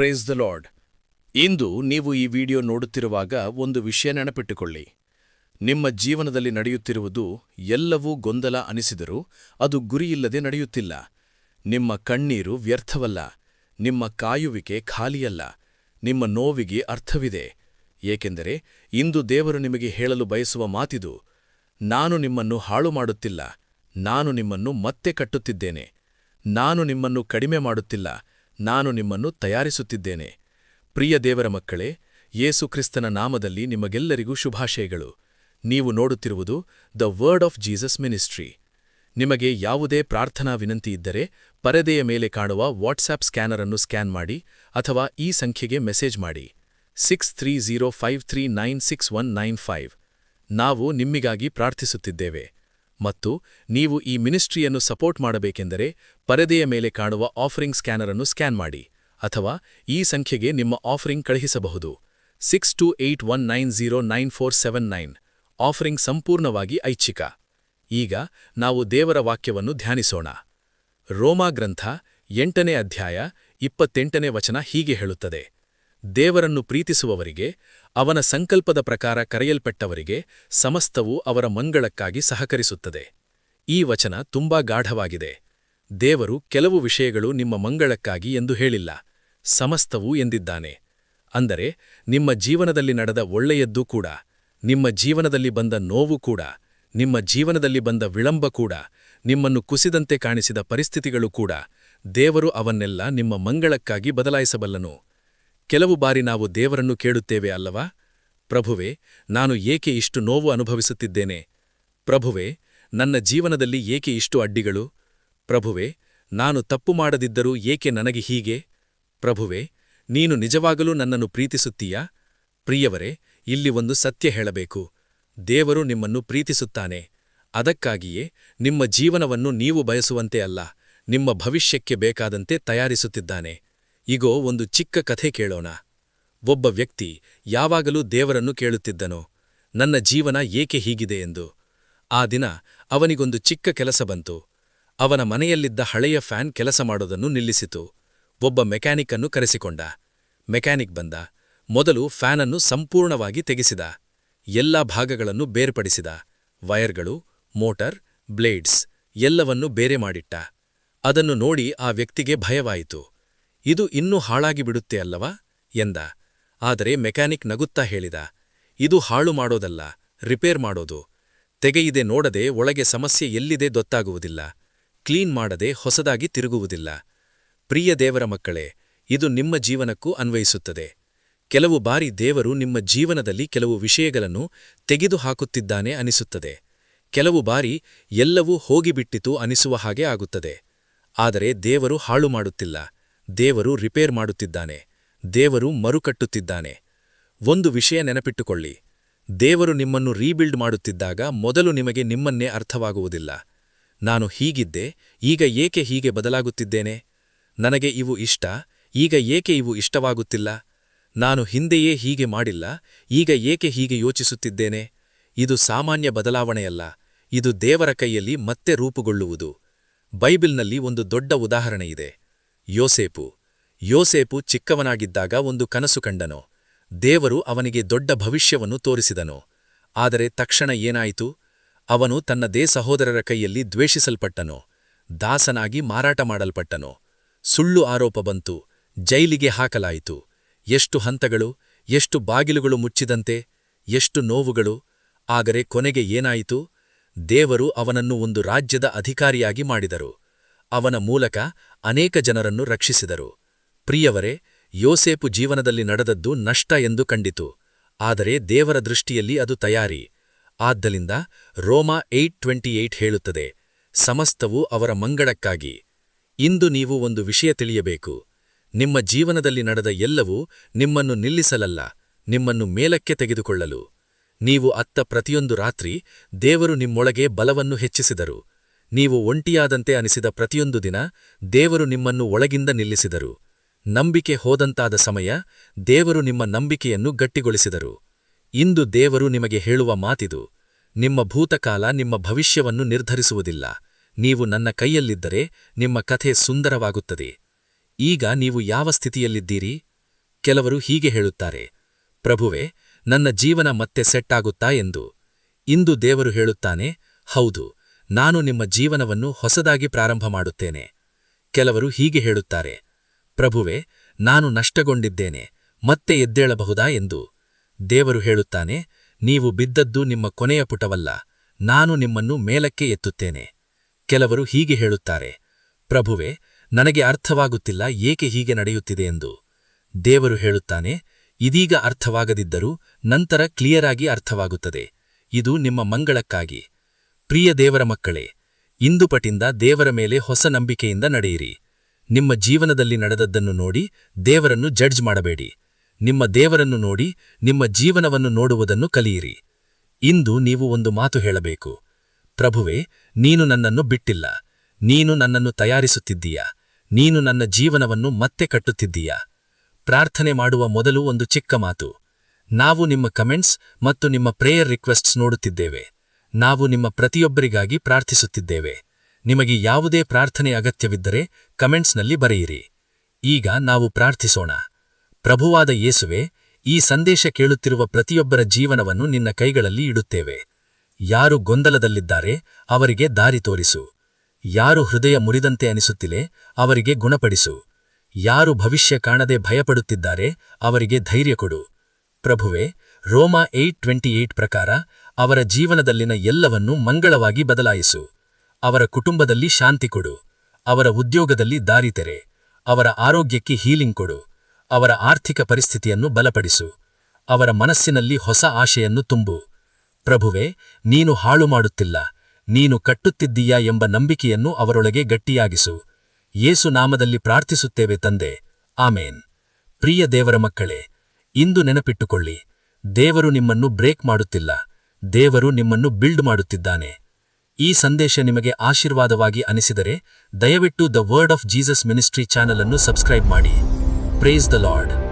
Praise the lord ಇಂದು ನೀವು ಈ video ನೋಡುತ್ತಿರುವಾಗ ಒಂದು ವಿಷಯ ನೆನಪಿಟ್ಟುಕೊಳ್ಳಿ. ನಿಮ್ಮ ಜೀವನದಲ್ಲಿ ನಡೆಯುತ್ತಿರುವುದು ಎಲ್ಲವೂ ಗೊಂದಲ ಅನಿಸಿದರೂ ಅದು ಗುರಿಯಿಲ್ಲದೆ ನಡೆಯುತ್ತಿಲ್ಲ. ನಿಮ್ಮ ಕಣ್ಣೀರು ವ್ಯರ್ಥವಲ್ಲ. ನಿಮ್ಮ ಕಾಯುವಿಕೆ ಖಾಲಿಯಲ್ಲ. ನಿಮ್ಮ ನೋವಿಗೆ ಅರ್ಥವಿದೆ. ಏಕೆಂದರೆ ಇಂದು ದೇವರು ನಿಮಗೆ ಹೇಳಲು ಬಯಸುವ ಮಾತಿದು, ನಾನು ನಿಮ್ಮನ್ನು ಹಾಳು ಮಾಡುತ್ತಿಲ್ಲ. ನಾನು ನಿಮ್ಮನ್ನು ಮತ್ತೆ ಕಟ್ಟುತ್ತಿದ್ದೇನೆ. ನಾನು ನಿಮ್ಮನ್ನು ಕಡಿಮೆ ಮಾಡುತ್ತಿಲ್ಲ. ನಾನು ನಿಮ್ಮನ್ನು ತಯಾರಿಸುತ್ತಿದ್ದೇನೆ. ಪ್ರಿಯ ದೇವರ ಮಕ್ಕಳೇ, ಯೇಸು ಕ್ರಿಸ್ತನ ನಾಮದಲ್ಲಿ ನಿಮಗೆಲ್ಲರಿಗೂ ಶುಭಾಶಯಗಳು. ನೀವು ನೋಡುತ್ತಿರುವುದು the word of Jesus ministry. ನಿಮಗೆ ಯಾವುದೇ ಪ್ರಾರ್ಥನಾ ವಿನಂತಿ ಇದ್ದರೆ ಪರದೆಯ ಮೇಲೆ ಕಾಣುವ ವಾಟ್ಸ್ಆ್ಯಪ್ ಸ್ಕ್ಯಾನರ್ ಅನ್ನು ಸ್ಕ್ಯಾನ್ ಮಾಡಿ ಅಥವಾ ಈ ಸಂಖ್ಯೆಗೆ ಮೆಸೇಜ್ ಮಾಡಿ. Six three zero five three nine six one nine five. ನಾವು ನಿಮ್ಮಿಗಾಗಿ ಪ್ರಾರ್ಥಿಸುತ್ತಿದ್ದೇವೆ. ಮತ್ತು ನೀವು ಈ ಮಿನಿಸ್ಟ್ರಿಯನ್ನು ಸಪೋರ್ಟ್ ಮಾಡಬೇಕೆಂದರೆ ಪರದೆಯ ಮೇಲೆ ಕಾಣುವ ಆಫರಿಂಗ್ ಸ್ಕ್ಯಾನರ್ ಅನ್ನು ಸ್ಕ್ಯಾನ್ ಮಾಡಿ, ಅಥವಾ ಈ ಸಂಖ್ಯೆಗೆ ನಿಮ್ಮ ಆಫರಿಂಗ್ ಕಳುಹಿಸಬಹುದು. Six two eight one nine zero nine four seven nine. Offering ಸಂಪೂರ್ಣವಾಗಿ ಐಚ್ಛಿಕ. ಈಗ ನಾವು ದೇವರ ವಾಕ್ಯವನ್ನು ಧ್ಯಾನಿಸೋಣ. ರೋಮಾ ಗ್ರಂಥ ಎಂಟನೇ ಅಧ್ಯಾಯ ಇಪ್ಪತ್ತೆಂಟನೇ ವಚನ ಹೀಗೆ ಹೇಳುತ್ತದೆ. ದೇವರನ್ನು ಪ್ರೀತಿಸುವವರಿಗೆ ಅವನ ಸಂಕಲ್ಪದ ಪ್ರಕಾರ ಕರೆಯಲ್ಪಟ್ಟವರಿಗೆ ಸಮಸ್ತವೂ ಅವರ ಮಂಗಳಕ್ಕಾಗಿ ಸಹಕರಿಸುತ್ತದೆ. ಈ ವಚನ ತುಂಬಾ ಗಾಢವಾಗಿದೆ. ದೇವರು ಕೆಲವು ವಿಷಯಗಳು ನಿಮ್ಮ ಮಂಗಳಕ್ಕಾಗಿ ಎಂದು ಹೇಳಿಲ್ಲ. ಸಮಸ್ತವು ಎಂದಿದ್ದಾನೆ. ಅಂದರೆ, ನಿಮ್ಮ ಜೀವನದಲ್ಲಿ ನಡೆದ ಒಳ್ಳೆಯದ್ದೂ ಕೂಡ, ನಿಮ್ಮ ಜೀವನದಲ್ಲಿ ಬಂದ ನೋವು ಕೂಡ, ನಿಮ್ಮ ಜೀವನದಲ್ಲಿ ಬಂದ ವಿಳಂಬ ಕೂಡ, ನಿಮ್ಮನ್ನು ಕುಸಿದಂತೆ ಕಾಣಿಸಿದ ಪರಿಸ್ಥಿತಿಗಳು ಕೂಡ, ದೇವರು ಅವನ್ನೆಲ್ಲ ನಿಮ್ಮ ಮಂಗಳಕ್ಕಾಗಿ ಬದಲಾಯಿಸಬಲ್ಲನು. ಕೆಲವು ಬಾರಿ ನಾವು ದೇವರನ್ನು ಕೇಳುತ್ತೇವೆ ಅಲ್ಲವಾ? ಪ್ರಭುವೆ, ನಾನು ಏಕೆ ಇಷ್ಟು ನೋವು ಅನುಭವಿಸುತ್ತಿದ್ದೇನೆ? ಪ್ರಭುವೆ, ನನ್ನ ಜೀವನದಲ್ಲಿ ಏಕೆ ಇಷ್ಟು ಅಡ್ಡಿಗಳು? ಪ್ರಭುವೆ, ನಾನು ತಪ್ಪು ಮಾಡದಿದ್ದರೂ ಏಕೆ ನನಗೆ ಹೀಗೆ? ಪ್ರಭುವೆ, ನೀನು ನಿಜವಾಗಲೂ ನನ್ನನ್ನು ಪ್ರೀತಿಸುತ್ತೀಯಾ? ಪ್ರಿಯವರೇ, ಇಲ್ಲಿ ಒಂದು ಸತ್ಯ ಹೇಳಬೇಕು. ದೇವರು ನಿಮ್ಮನ್ನು ಪ್ರೀತಿಸುತ್ತಾನೆ. ಅದಕ್ಕಾಗಿಯೇ ನಿಮ್ಮ ಜೀವನವನ್ನು ನೀವು ಬಯಸುವಂತೆ ಅಲ್ಲ, ನಿಮ್ಮ ಭವಿಷ್ಯಕ್ಕೆ ಬೇಕಾದಂತೆ ತಯಾರಿಸುತ್ತಿದ್ದಾನೆ. ಇಗೋ, ಒಂದು ಚಿಕ್ಕ ಕಥೆ ಕೇಳೋಣ. ಒಬ್ಬ ವ್ಯಕ್ತಿ ಯಾವಾಗಲೂ ದೇವರನ್ನು ಕೇಳುತ್ತಿದ್ದನು. ನನ್ನ ಜೀವನ ಏಕೆ ಹೀಗಿದೆ ಎಂದು. ಆ ದಿನ ಅವನಿಗೊಂದು ಚಿಕ್ಕ ಕೆಲಸ ಬಂತು. ಅವನ ಮನೆಯಲ್ಲಿದ್ದ ಹಳೆಯ ಫ್ಯಾನ್ ಕೆಲಸ ಮಾಡೋದನ್ನು ನಿಲ್ಲಿಸಿತು. ಒಬ್ಬ ಮೆಕ್ಯಾನಿಕ್ ಅನ್ನು ಕರೆಸಿಕೊಂಡ. ಮೆಕ್ಯಾನಿಕ್ ಬಂದ. ಮೊದಲು ಫ್ಯಾನನ್ನು ಸಂಪೂರ್ಣವಾಗಿ ತೆಗೆಸಿದ. ಎಲ್ಲಾ ಭಾಗಗಳನ್ನು ಬೇರ್ಪಡಿಸಿದ. ವಯರ್ಗಳು ಮೋಟರ್, ಬ್ಲೇಡ್ಸ್ ಎಲ್ಲವನ್ನೂ ಬೇರೆ ಮಾಡಿಟ್ಟ. ಅದನ್ನು ನೋಡಿ ಆ ವ್ಯಕ್ತಿಗೆ ಭಯವಾಯಿತು. ಇದು ಇನ್ನೂ ಹಾಳಾಗಿ ಬಿಡುತ್ತೆ ಅಲ್ಲವಾ? ಎಂದ. ಆದರೆ ಮೆಕ್ಯಾನಿಕ್ ನಗುತ್ತಾ ಹೇಳಿದ. ಇದು ಹಾಳು ಮಾಡೋದಲ್ಲ, ರಿಪೇರ್ ಮಾಡೋದು. ತೆಗೆಯಿದೆ ನೋಡದೆ ಒಳಗೆ ಸಮಸ್ಯೆ ಎಲ್ಲಿದೆ ಗೊತ್ತಾಗುವುದಿಲ್ಲ. ಕ್ಲೀನ್ ಮಾಡದೆ ಹೊಸದಾಗಿ ತಿರುಗುವುದಿಲ್ಲ. ಪ್ರಿಯ ದೇವರ ಮಕ್ಕಳೇ, ಇದು ನಿಮ್ಮ ಜೀವನಕ್ಕೂ ಅನ್ವಯಿಸುತ್ತದೆ. ಕೆಲವು ಬಾರಿ ದೇವರು ನಿಮ್ಮ ಜೀವನದಲ್ಲಿ ಕೆಲವು ವಿಷಯಗಳನ್ನು ತೆಗೆದುಹಾಕುತ್ತಿದ್ದಾನೆ ಅನಿಸುತ್ತದೆ. ಕೆಲವು ಬಾರಿ ಎಲ್ಲವೂ ಹೋಗಿಬಿಟ್ಟಿತು ಅನಿಸುವ ಹಾಗೆ ಆಗುತ್ತದೆ. ಆದರೆ ದೇವರು ಹಾಳು ಮಾಡುತ್ತಿಲ್ಲ. ದೇವರು ರಿಪೇರ್ ಮಾಡುತ್ತಿದ್ದಾನೆ, ದೇವರು ಮರುಕಟ್ಟುತ್ತಿದ್ದಾನೆ. ಒಂದು ವಿಷಯ ನೆನಪಿಟ್ಟುಕೊಳ್ಳಿ, ದೇವರು ನಿಮ್ಮನ್ನು ರೀಬಿಲ್ಡ್ ಮಾಡುತ್ತಿದ್ದಾಗ ಮೊದಲು ನಿಮಗೆ ನಿಮ್ಮನ್ನೇ ಅರ್ಥವಾಗುವುದಿಲ್ಲ. ನಾನು ಹೀಗಿದ್ದೆ, ಈಗ ಏಕೆ ಹೀಗೆ ಬದಲಾಗುತ್ತಿದ್ದೇನೆ? ನನಗೆ ಇವು ಇಷ್ಟ, ಈಗ ಏಕೆ ಇವು ಇಷ್ಟವಾಗುತ್ತಿಲ್ಲ? ನಾನು ಹಿಂದೆಯೇ ಹೀಗೆ ಮಾಡಿಲ್ಲ, ಈಗ ಏಕೆ ಹೀಗೆ ಯೋಚಿಸುತ್ತಿದ್ದೇನೆ? ಇದು ಸಾಮಾನ್ಯ ಬದಲಾವಣೆಯಲ್ಲ, ಇದು ದೇವರ ಕೈಯಲ್ಲಿ ಮತ್ತೆ ರೂಪುಗೊಳ್ಳುವುದು. ಬೈಬಿಲ್ನಲ್ಲಿ ಒಂದು ದೊಡ್ಡ ಉದಾಹರಣೆಯಿದೆ. ಯೋಸೇಪು. ಯೋಸೇಪು ಚಿಕ್ಕವನಾಗಿದ್ದಾಗ ಒಂದು ಕನಸು ಕಂಡನು. ದೇವರು ಅವನಿಗೆ ದೊಡ್ಡ ಭವಿಷ್ಯವನ್ನು ತೋರಿಸಿದನು. ಆದರೆ ತಕ್ಷಣ ಏನಾಯಿತು? ಅವನು ತನ್ನ ದೇ ಸಹೋದರರ ಕೈಯಲ್ಲಿ ದ್ವೇಷಿಸಲ್ಪಟ್ಟನು. ದಾಸನಾಗಿ ಮಾರಾಟ ಮಾಡಲ್ಪಟ್ಟನು. ಸುಳ್ಳು ಆರೋಪ ಬಂತು. ಜೈಲಿಗೆ ಹಾಕಲಾಯಿತು. ಎಷ್ಟು ಹಂತಗಳು, ಎಷ್ಟು ಬಾಗಿಲುಗಳು ಮುಚ್ಚಿದಂತೆ, ಎಷ್ಟು ನೋವುಗಳು. ಆದರೆ ಕೊನೆಗೆ ಏನಾಯಿತು? ದೇವರು ಅವನನ್ನು ಒಂದು ರಾಜ್ಯದ ಅಧಿಕಾರಿಯಾಗಿ ಮಾಡಿದರು. ಅವನ ಮೂಲಕ ಅನೇಕ ಜನರನ್ನು ರಕ್ಷಿಸಿದರು. ಪ್ರಿಯವರೇ, ಯೋಸೇಪು ಜೀವನದಲ್ಲಿ ನಡೆದದ್ದು ನಷ್ಟ ಎಂದು ಕಂಡಿತು. ಆದರೆ ದೇವರ ದೃಷ್ಟಿಯಲ್ಲಿ ಅದು ತಯಾರಿ. ಆದ್ದರಿಂದ ರೋಮಾ ಏಟ್ ಟ್ವೆಂಟಿ ಏಟ್ ಹೇಳುತ್ತದೆ, ಸಮಸ್ತವು ಅವರ ಮಂಗಳಕ್ಕಾಗಿ. ಇಂದು ನೀವು ಒಂದು ವಿಷಯ ತಿಳಿಯಬೇಕು. ನಿಮ್ಮ ಜೀವನದಲ್ಲಿ ನಡೆದ ಎಲ್ಲವೂ ನಿಮ್ಮನ್ನು ನಿಲ್ಲಿಸಲಲ್ಲ, ನಿಮ್ಮನ್ನು ಮೇಲಕ್ಕೆ ತೆಗೆದುಕೊಳ್ಳಲು. ನೀವು ಅತ್ತ ಪ್ರತಿಯೊಂದು ರಾತ್ರಿ ದೇವರು ನಿಮ್ಮೊಳಗೆ ಬಲವನ್ನು ಹೆಚ್ಚಿಸಿದರು. ನೀವು ಒಂಟಿಯಾದಂತೆ ಅನಿಸಿದ ಪ್ರತಿಯೊಂದು ದಿನ ದೇವರು ನಿಮ್ಮನ್ನು ಒಳಗಿಂದ ನಿಲ್ಲಿಸಿದರು. ನಂಬಿಕೆ ಹೋದಂತಾದ ಸಮಯ ದೇವರು ನಿಮ್ಮ ನಂಬಿಕೆಯನ್ನು ಗಟ್ಟಿಗೊಳಿಸಿದರು. ಇಂದು ದೇವರು ನಿಮಗೆ ಹೇಳುವ ಮಾತಿದು, ನಿಮ್ಮ ಭೂತಕಾಲ ನಿಮ್ಮ ಭವಿಷ್ಯವನ್ನು ನಿರ್ಧರಿಸುವುದಿಲ್ಲ. ನೀವು ನನ್ನ ಕೈಯಲ್ಲಿದ್ದರೆ ನಿಮ್ಮ ಕಥೆ ಸುಂದರವಾಗುತ್ತದೆ. ಈಗ ನೀವು ಯಾವ ಸ್ಥಿತಿಯಲ್ಲಿದ್ದೀರಿ? ಕೆಲವರು ಹೀಗೆ ಹೇಳುತ್ತಾರೆ, ಪ್ರಭುವೆ, ನನ್ನ ಜೀವನ ಮತ್ತೆ ಸೆಟ್ ಆಗುತ್ತಾ? ಎಂದು. ಇಂದು ದೇವರು ಹೇಳುತ್ತಾನೆ, ಹೌದು ನಾನು ನಿಮ್ಮ ಜೀವನವನ್ನು ಹೊಸದಾಗಿ ಪ್ರಾರಂಭ ಮಾಡುತ್ತೇನೆ. ಕೆಲವರು ಹೀಗೆ ಹೇಳುತ್ತಾರೆ, ಪ್ರಭುವೆ, ನಾನು ನಷ್ಟಗೊಂಡಿದ್ದೇನೆ, ಮತ್ತೆ ಎದ್ದೇಳಬಹುದಾ? ಎಂದು. ದೇವರು ಹೇಳುತ್ತಾನೆ, ನೀವು ಬಿದ್ದದ್ದು ನಿಮ್ಮ ಕೊನೆಯ ಪುಟವಲ್ಲ, ನಾನು ನಿಮ್ಮನ್ನು ಮೇಲಕ್ಕೆ ಎತ್ತುತ್ತೇನೆ. ಕೆಲವರು ಹೀಗೆ ಹೇಳುತ್ತಾರೆ, ಪ್ರಭುವೆ, ನನಗೆ ಅರ್ಥವಾಗುತ್ತಿಲ್ಲ, ಏಕೆ ಹೀಗೆ ನಡೆಯುತ್ತಿದೆ? ಎಂದು. ದೇವರು ಹೇಳುತ್ತಾನೆ, ಇದೀಗ ಅರ್ಥವಾಗದಿದ್ದರೂ ನಂತರ ಕ್ಲಿಯರ್ ಆಗಿ ಅರ್ಥವಾಗುತ್ತದೆ. ಇದು ನಿಮ್ಮ ಮಂಗಳಕ್ಕಾಗಿ. ಪ್ರಿಯ ದೇವರ ಮಕ್ಕಳೇ ಇಂದುಪಟಿಂದ ದೇವರ ಮೇಲೆ ಹೊಸ ನಂಬಿಕೆಯಿಂದ ನಡೆಯಿರಿ. ನಿಮ್ಮ ಜೀವನದಲ್ಲಿ ನಡೆದದ್ದನ್ನು ನೋಡಿ ದೇವರನ್ನು ಜಡ್ಜ್ ಮಾಡಬೇಡಿ. ನಿಮ್ಮ ದೇವರನ್ನು ನೋಡಿ ನಿಮ್ಮ ಜೀವನವನ್ನು ನೋಡುವುದನ್ನು ಕಲಿಯಿರಿ. ಇಂದು ನೀವು ಒಂದು ಮಾತು ಹೇಳಬೇಕು. ಪ್ರಭುವೆ, ನೀನು ನನ್ನನ್ನು ಬಿಟ್ಟಿಲ್ಲ. ನೀನು ನನ್ನನ್ನು ತಯಾರಿಸುತ್ತಿದ್ದೀಯ? ನೀನು ನನ್ನ ಜೀವನವನ್ನು ಮತ್ತೆ ಕಟ್ಟುತ್ತಿದ್ದೀಯಾ? ಪ್ರಾರ್ಥನೆ ಮಾಡುವ ಮೊದಲು ಒಂದು ಚಿಕ್ಕ ಮಾತು. ನಾವು ನಿಮ್ಮ ಕಮೆಂಟ್ಸ್ ಮತ್ತು ನಿಮ್ಮ ಪ್ರೇಯರ್ ರಿಕ್ವೆಸ್ಟ್ಸ್ ನೋಡುತ್ತಿದ್ದೇವೆ. ನಾವು ನಿಮ್ಮ ಪ್ರತಿಯೊಬ್ಬರಿಗಾಗಿ ಪ್ರಾರ್ಥಿಸುತ್ತಿದ್ದೇವೆ. ನಿಮಗೆ ಯಾವುದೇ ಪ್ರಾರ್ಥನೆ ಅಗತ್ಯವಿದ್ದರೆ ಕಮೆಂಟ್ಸ್ನಲ್ಲಿ ಬರೆಯಿರಿ. ಈಗ ನಾವು ಪ್ರಾರ್ಥಿಸೋಣ. ಪ್ರಭುವಾದ ಯೇಸುವೆ, ಈ ಸಂದೇಶ ಕೇಳುತ್ತಿರುವ ಪ್ರತಿಯೊಬ್ಬರ ಜೀವನವನ್ನು ನಿನ್ನ ಕೈಗಳಲ್ಲಿ ಇಡುತ್ತೇವೆ. ಯಾರು ಗೊಂದಲದಲ್ಲಿದ್ದಾರೆ, ಅವರಿಗೆ ದಾರಿ ತೋರಿಸು. ಯಾರು ಹೃದಯ ಮುರಿದಂತೆ ಅನಿಸುತ್ತಿಲೆ ಅವರಿಗೆ ಗುಣಪಡಿಸು. ಯಾರು ಭವಿಷ್ಯ ಕಾಣದೆ ಭಯಪಡುತ್ತಿದ್ದಾರೆ, ಅವರಿಗೆ ಧೈರ್ಯ ಕೊಡು. ಪ್ರಭುವೆ, ರೋಮಾ ಏಟ್ ಟ್ವೆಂಟಿ ಏಟ್ ಪ್ರಕಾರ ಅವರ ಜೀವನದಲ್ಲಿನ ಎಲ್ಲವನ್ನೂ ಮಂಗಳವಾಗಿ ಬದಲಾಯಿಸು. ಅವರ ಕುಟುಂಬದಲ್ಲಿ ಶಾಂತಿ ಕೊಡು. ಅವರ ಉದ್ಯೋಗದಲ್ಲಿ ದಾರಿ ತೆರೆ. ಅವರ ಆರೋಗ್ಯಕ್ಕೆ ಹೀಲಿಂಗ್ ಕೊಡು. ಅವರ ಆರ್ಥಿಕ ಪರಿಸ್ಥಿತಿಯನ್ನು ಬಲಪಡಿಸು. ಅವರ ಮನಸ್ಸಿನಲ್ಲಿ ಹೊಸ ಆಶೆಯನ್ನು ತುಂಬು. ಪ್ರಭುವೆ, ನೀನು ಹಾಳು ಮಾಡುತ್ತಿಲ್ಲ. ನೀನು ಕಟ್ಟುತ್ತಿದ್ದೀಯಾ ಎಂಬ ನಂಬಿಕೆಯನ್ನು ಅವರೊಳಗೆ ಗಟ್ಟಿಯಾಗಿಸು. ಯೇಸು ನಾಮದಲ್ಲಿ ಪ್ರಾರ್ಥಿಸುತ್ತೇವೆ ತಂದೆ. ಆಮೇನ್. ಪ್ರಿಯ ದೇವರ ಮಕ್ಕಳೇ, ಇಂದು ನೆನಪಿಟ್ಟುಕೊಳ್ಳಿ. ದೇವರು ನಿಮ್ಮನ್ನು ಬ್ರೇಕ್ ಮಾಡುತ್ತಿಲ್ಲ. ದೇವರು ನಿಮ್ಮನ್ನು ಬಿಲ್ಡ್ ಮಾಡುತ್ತಿದ್ದಾನೆ. ಈ ಸಂದೇಶ ನಿಮಗೆ ಆಶೀರ್ವಾದವಾಗಿ ಅನಿಸಿದರೆ ದಯವಿಟ್ಟು the word of Jesus ministry channel ಅನ್ನು ಸಬ್ಸ್ಕ್ರೈಬ್ ಮಾಡಿ. Praise the Lord